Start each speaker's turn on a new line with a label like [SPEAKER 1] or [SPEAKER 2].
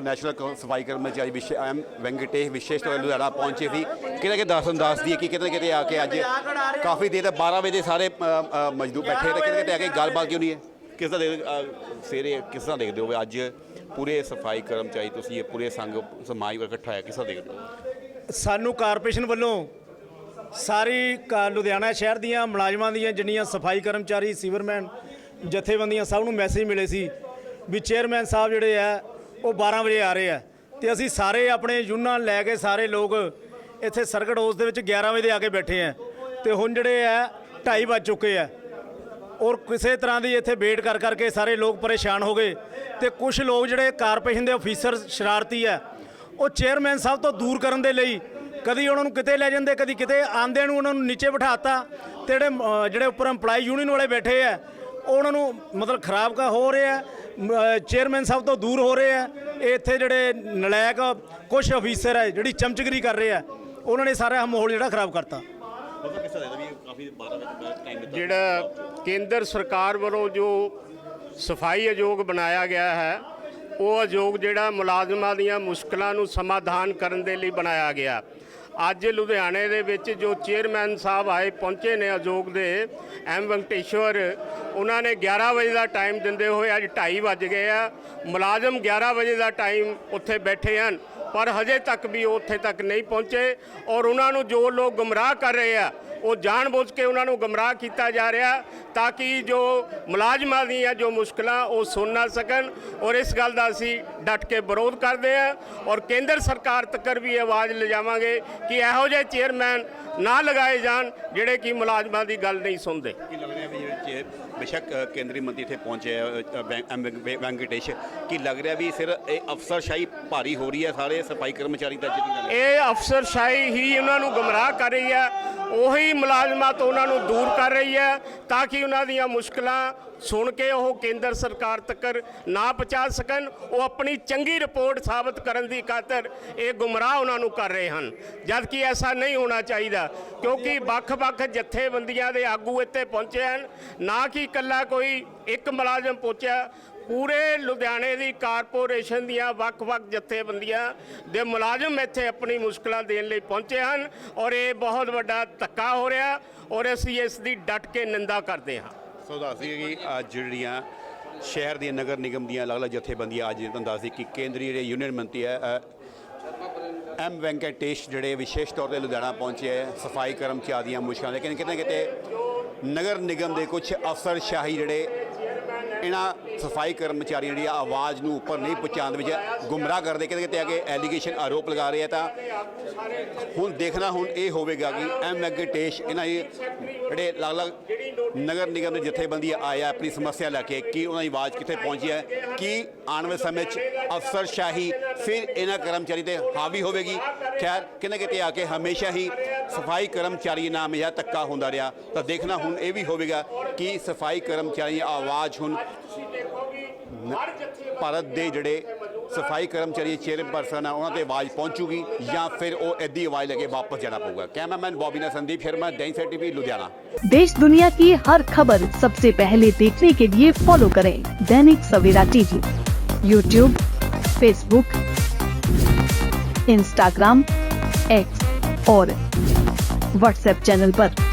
[SPEAKER 1] ਤੋਂ ਨੈਸ਼ਨਲ ਸਫ਼ਾਈ ਕਰਮਚਾਰੀ ਵਿਸ਼ੇ ਐਮ ਵੈਂਕਟੇਸ਼ ਵਿਸ਼ੇਸ਼ ਤੌਰ ਲੁਧਿਆਣਾ ਪਹੁੰਚੇ ਸੀ। ਕਿਤੇ ਕਿ ਦੱਸਣ ਦੱਸਦੀ ਹੈ ਕਿ ਕਿਤੇ ਕਿਤੇ ਆ ਕੇ ਅੱਜ ਕਾਫੀ ਦੇਰ ਤੱਕ 12 ਵਜੇ ਦੇ ਸਾਰੇ ਮਜ਼ਦੂਰ ਬੈਠੇ ਤੇ ਕਿਤੇ ਕਿਤੇ ਆ ਕੇ ਗੱਲਬਾਤ ਕਿਉਂ ਨਹੀਂ ਹੈ? ਕਿਸ ਦਾ ਦੇ ਸਵੇਰੇ ਕਿਸ ਤਰ੍ਹਾਂ ਦੇਖਦੇ ਹੋ ਵੀ ਅੱਜ ਪੂਰੇ ਸਫ਼ਾਈ ਕਰਮਚਾਰੀ ਤੁਸੀਂ ਇਹ ਪੂਰੇ ਸੰਘ ਸਮਾਜ ਵਰਗ ਇਕੱਠਾ ਹੋਇਆ, ਕਿਸ ਤਰ੍ਹਾਂ ਦੇਖਦੇ ਹੋ?
[SPEAKER 2] ਸਾਨੂੰ ਕਾਰਪੋਰੇਸ਼ਨ ਵੱਲੋਂ ਸਾਰੀ ਕ- ਲੁਧਿਆਣਾ ਸ਼ਹਿਰ ਦੀਆਂ ਮੁਲਾਜ਼ਮਾਂ ਦੀਆਂ ਜਿੰਨੀਆਂ ਸਫ਼ਾਈ ਕਰਮਚਾਰੀ, ਸੀਵਰਮੈਨ, ਜਥੇਬੰਦੀਆਂ ਸਭ ਨੂੰ ਮੈਸੇਜ ਮਿਲੇ ਸੀ ਵੀ ਚੇਅਰਮੈਨ ਸਾਹਿਬ ਜਿਹੜੇ ਆ ਉਹ 12 ਵਜੇ ਆ ਰਹੇ ਆ। ਤੇ ਅਸੀਂ ਸਾਰੇ ਆਪਣੇ ਯੂਨਾਂ ਲੈ ਕੇ ਸਾਰੇ ਲੋਕ ਇੱਥੇ ਸਰਕਟ ਹਾਊਸ ਦੇ ਵਿੱਚ 11 ਵਜੇ ਦੇ ਆ ਕੇ ਬੈਠੇ ਆ। ਤੇ ਹੁਣ ਜਿਹੜੇ ਆ 2:30 ਵੱਜ ਚੁੱਕੇ ਆ। ਔਰ ਕਿਸੇ ਤਰ੍ਹਾਂ ਦੀ ਇੱਥੇ ਵੇਟ ਕਰ ਕਰਕੇ ਸਾਰੇ ਲੋਕ ਪਰੇਸ਼ਾਨ ਹੋ ਗਏ। ਤੇ ਕੁਝ ਲੋਕ ਜਿਹੜੇ ਕਾਰਪੋਰੇਸ਼ਨ ਦੇ ਅਫੀਸਰ ਸ਼ਰਾਰਤੀ ਆ, ਉਹ ਚੇਅਰਮੈਨ ਸਾਹਿਬ ਤੋਂ ਦੂਰ ਕਰਨ ਦੇ ਲਈ ਕਦੀ ਉਹਨਾਂ ਨੂੰ ਕਿਤੇ ਲੈ ਜਾਂਦੇ, ਕਦੀ ਕਿਤੇ ਆਂਦੇ ਨੂੰ ਉਹਨਾਂ ਨੂੰ ਨੀਚੇ ਬਿਠਾਤਾ। ਤੇ ਜਿਹੜੇ ਜਿਹੜੇ ਉੱਪਰ EMPLOYE ਯੂਨੀਅਨ ਵਾਲੇ ਬੈਠੇ ਆ ਉਹਨਾਂ ਨੂੰ ਮਤਲਬ ਖਰਾਬ ਕਾ ਹੋ ਰਿਹਾ ਚੇਅਰਮੈਨ ਸਾਹਿਬ ਤੋਂ ਦੂਰ ਹੋ ਰਹੇ ਆ ਇਹ ਇੱਥੇ ਜਿਹੜੇ ਨਲਾਇਕ ਕੁਝ ਅਫੀਸਰ ਹੈ ਜਿਹੜੀ ਚਮਚਗਰੀ ਕਰ ਰਹੇ ਆ ਉਹਨਾਂ ਨੇ ਸਾਰਾ ਮਾਹੌਲ ਜਿਹੜਾ ਖਰਾਬ ਕਰਤਾ।
[SPEAKER 1] ਮਤਲਬ ਕਿਸ ਤਰ੍ਹਾਂ ਦਾ ਵੀ ਕਾਫੀ 12 ਵਜੇ ਟਾਈਮ ਦਿੱਤਾ?
[SPEAKER 3] ਜਿਹੜਾ ਕੇਂਦਰ ਸਰਕਾਰ ਵੱਲੋਂ ਜੋ ਸਫ਼ਾਈ ਆਯੋਗ ਬਣਾਇਆ ਗਿਆ ਹੈ ਉਹ ਆਯੋਗ ਜਿਹੜਾ ਮੁਲਾਜ਼ਮਾਂ ਦੀਆਂ ਮੁਸ਼ਕਲਾਂ ਨੂੰ ਸਮਾਧਾਨ ਕਰਨ ਦੇ ਲਈ ਬਣਾਇਆ ਗਿਆ। ਅੱਜ ਲੁਧਿਆਣੇ ਦੇ ਵਿੱਚ ਜੋ ਚੇਅਰਮੈਨ ਸਾਹਿਬ ਆਏ, ਪਹੁੰਚੇ ਨੇ ਆਯੋਗ ਦੇ, ਐਮ ਵੰਕਟੇਸ਼ਵਰ। ਉਹਨਾਂ ਨੇ 11 ਵਜੇ ਦਾ ਟਾਈਮ ਦਿੰਦੇ ਹੋਏ ਅੱਜ 2:30 ਵੱਜ ਗਏ ਆ। ਮੁਲਾਜ਼ਮ 11 ਵਜੇ ਦਾ ਟਾਈਮ ਉੱਥੇ ਬੈਠੇ ਹਨ। ਪਰ ਹਜੇ ਤੱਕ ਵੀ ਉਹ ਉੱਥੇ ਤੱਕ ਨਹੀਂ ਪਹੁੰਚੇ ਔਰ ਉਹਨਾਂ ਨੂੰ ਜੋ ਲੋਕ ਗੁੰਮਰਾਹ ਕਰ ਰਹੇ ਆ, ਉਹ ਜਾਣਬੁੱਝ ਕੇ ਉਹਨਾਂ ਨੂੰ ਗਮਰਾਹ ਕੀਤਾ ਜਾ ਰਿਹਾ ਤਾਂ ਕਿ ਜੋ ਮੁਲਾਜ਼ਮਾਂ ਦੀਆਂ ਜੋ ਮੁਸ਼ਕਲਾਂ ਉਹ ਸੁਣ ਨਾ ਸਕਣ ਔਰ ਇਸ ਗੱਲ ਦਾ ਅਸੀਂ ਡਟ ਕੇ ਵਿਰੋਧ ਕਰਦੇ ਹਾਂ ਔਰ ਕੇਂਦਰ ਸਰਕਾਰ ਤੱਕ ਵੀ ਇਹ ਆਵਾਜ਼ ਲਿਜਾਵਾਂਗੇ ਕਿ ਇਹੋ ਜਿਹੇ ਚੇਅਰਮੈਨ ਨਾ ਲਗਾਏ ਜਾਣ ਜਿਹੜੇ ਕਿ ਮੁਲਾਜ਼ਮਾਂ ਦੀ ਗੱਲ ਨਹੀਂ ਸੁਣਦੇ।
[SPEAKER 1] ਬੇਸ਼ੱਕ ਕੇਂਦਰੀ ਮੰਤਰੀ ਇੱਥੇ ਪਹੁੰਚੇ ਆ, ਵੈਂਕਟੇਸ਼। ਕੀ ਲੱਗ ਰਿਹਾ ਵੀ ਸਿਰ ਇਹ ਅਫਸਰਸ਼ਾਹੀ ਭਾਰੀ ਹੋ ਰਹੀ ਹੈ ਸਾਰੇ ਸਫ਼ਾਈ ਕਰਮਚਾਰੀ ਦਾ ਜਿਹੜੀ
[SPEAKER 3] ਇਹ ਅਫਸਰਸ਼ਾਹੀ ਹੀ ਉਹਨਾਂ ਨੂੰ ਗਮਰਾਹ ਕਰ ਰਹੀ ਹੈ। ਉਹੀ ਮੁਲਾਜ਼ਮਾਂ ਤੋਂ ਉਹਨਾਂ ਨੂੰ ਦੂਰ ਕਰ ਰਹੀ ਹੈ ਤਾਂ ਕਿ ਉਹਨਾਂ ਦੀਆਂ ਮੁਸ਼ਕਲਾਂ ਸੁਣ ਕੇ ਉਹ ਕੇਂਦਰ ਸਰਕਾਰ ਤੱਕ ਨਾ ਪਹੁੰਚਾ ਸਕਣ। ਉਹ ਆਪਣੀ ਚੰਗੀ ਰਿਪੋਰਟ ਸਾਬਤ ਕਰਨ ਦੀ ਖਾਤਰ ਇਹ ਗੁੰਮਰਾਹ ਉਹਨਾਂ ਨੂੰ ਕਰ ਰਹੇ ਹਨ। ਜਦ ਕਿ ਐਸਾ ਨਹੀਂ ਹੋਣਾ ਚਾਹੀਦਾ, ਕਿਉਂਕਿ ਵੱਖ-ਵੱਖ ਜਥੇਬੰਦੀਆਂ ਦੇ ਆਗੂ ਇੱਥੇ ਪਹੁੰਚੇ ਹਨ। ਨਾ ਕਿ ਇਕੱਲਾ ਕੋਈ ਇੱਕ ਮੁਲਾਜ਼ਮ ਪਹੁੰਚਿਆ ਪੂਰੇ ਲੁਧਿਆਣੇ ਦੀ ਕਾਰਪੋਰੇਸ਼ਨ ਦੀਆਂ ਵੱਖ-ਵੱਖ ਜਥੇਬੰਦੀਆਂ ਦੇ ਮੁਲਾਜ਼ਮ ਇੱਥੇ ਆਪਣੀ ਮੁਸ਼ਕਲਾਂ ਦੇਣ ਲਈ ਪਹੁੰਚੇ ਹਨ ਔਰ ਇਹ ਬਹੁਤ ਵੱਡਾ ਧੱਕਾ ਹੋ ਰਿਹਾ ਔਰ ਅਸੀਂ ਇਸ ਦੀ ਡਟ ਕੇ ਨਿੰਦਾ ਕਰਦੇ ਹਾਂ।
[SPEAKER 1] ਸੋ ਦੱਸਦੀ ਕਿ ਅੱਜ ਜਿਹੜੀਆਂ ਸ਼ਹਿਰ ਦੀਆਂ ਨਗਰ ਨਿਗਮ ਦੀਆਂ ਅਲੱਗ-ਅਲੱਗ ਜਥੇਬੰਦੀਆਂ ਅੱਜ ਤੁਹਾਨੂੰ ਦੱਸਦੀ ਕਿ ਕੇਂਦਰੀ ਜਿਹੜੇ ਯੂਨੀਅਨ ਮੰਤਰੀ ਹੈ ਅ, ਐਮ ਵੈਂਕਟੇਸ਼ ਜਿਹੜੇ ਵਿਸ਼ੇਸ਼ ਤੌਰ ਤੇ ਲੁਧਿਆਣਾ ਪਹੁੰਚੇ ਹੈ ਸਫ਼ਾਈ ਕਰਮਚਾਰੀ ਦੀਆਂ ਮੁਸ਼ਕਲਾਂ ਲੇਕਿਨ ਕਿਤੇ ਨਾ ਕਿਤੇ ਨਗਰ ਨਿਗਮ ਦੇ ਕੁਝ ਅਫਸਰਸ਼ਾਹੀ ਜਿਹੜੇ ਇਹਨਾਂ ਸਫ਼ਾਈ ਕਰਮਚਾਰੀਆਂ ਦੀ ਆਵਾਜ਼ ਨੂੰ ਉੱਪਰ ਨਹੀਂ ਪਹੁੰਚਾਉਣ ਦੇ ਵਿੱਚ ਗੁੰਮਰਾਹ ਕਰਦੇ ਕਿਤੇ ਕਿਤੇ ਆ ਐਲੀਗੇਸ਼ਨ ਆਰੋਪ ਲਗਾ ਰਹੇ ਆ ਤਾਂ ਹੁਣ ਦੇਖਣਾ ਹੁਣ ਇਹ ਹੋਵੇਗਾ ਕਿ ਐਮ ਵੈਂਕਟੇਸ਼ ਇਹਨਾਂ ਜਿਹੜੇ ਅਲੱਗ-ਅਲੱਗ ਨਗਰ ਨਿਗਮ ਦੇ ਜਥੇਬੰਦੀ ਆਇਆ, ਆਪਣੀ ਸਮੱਸਿਆ ਲੈ ਕੇ ਕੀ ਉਹਨਾਂ ਦੀ ਆਵਾਜ਼ ਕਿੱਥੇ ਪਹੁੰਚੀ ਹੈ, ਕੀ ਆਉਣ ਵਾਲੇ ਸਮੇਂ 'ਚ ਅਫਸਰਸ਼ਾਹੀ ਫਿਰ ਇਹਨਾਂ ਕਰਮਚਾਰੀ ਤੇ ਹਾਵੀ ਹੋਵੇਗੀ? ਖੈਰ ਕਿਤੇ ਕਿਤੇ ਆ ਕੇ ਹਮੇਸ਼ਾ ਹੀ ਸਫ਼ਾਈ ਕਰਮਚਾਰੀ ਨਾਮ ਇਹ ਧੱਕਾ ਹੁੰਦਾ ਰਿਹਾ, ਤਾਂ ਦੇਖਣਾ ਹੁਣ ਇਹ ਵੀ ਹੋਵੇਗਾ ਕਿ ਸਫ਼ਾਈ ਕਰਮਚਾਰੀ ਆਵਾਜ਼ ਹੁਣ ਭਾਰਤ ਦੇ ਜਿਹੜੇ सफ़ाई कर्मचारी चेयरपर्सन है उन्होंने आवाज़ पहुंचूगी, या फिर वो ਉਹ आवाज़ ਆਵਾਜ਼ वापस जाना पड़ेगा ਜਾਣਾ ਪਊਗਾ कैमरामैन बॉबीना संदीप शर्मा डेंस टीवी, लुधियाना।
[SPEAKER 4] देश दुनिया की हर खबर सबसे पहले देखने के लिए फॉलो करें Dainik Savera TV. YouTube Facebook Instagram X और व्हाट्सएप चैनल आरोप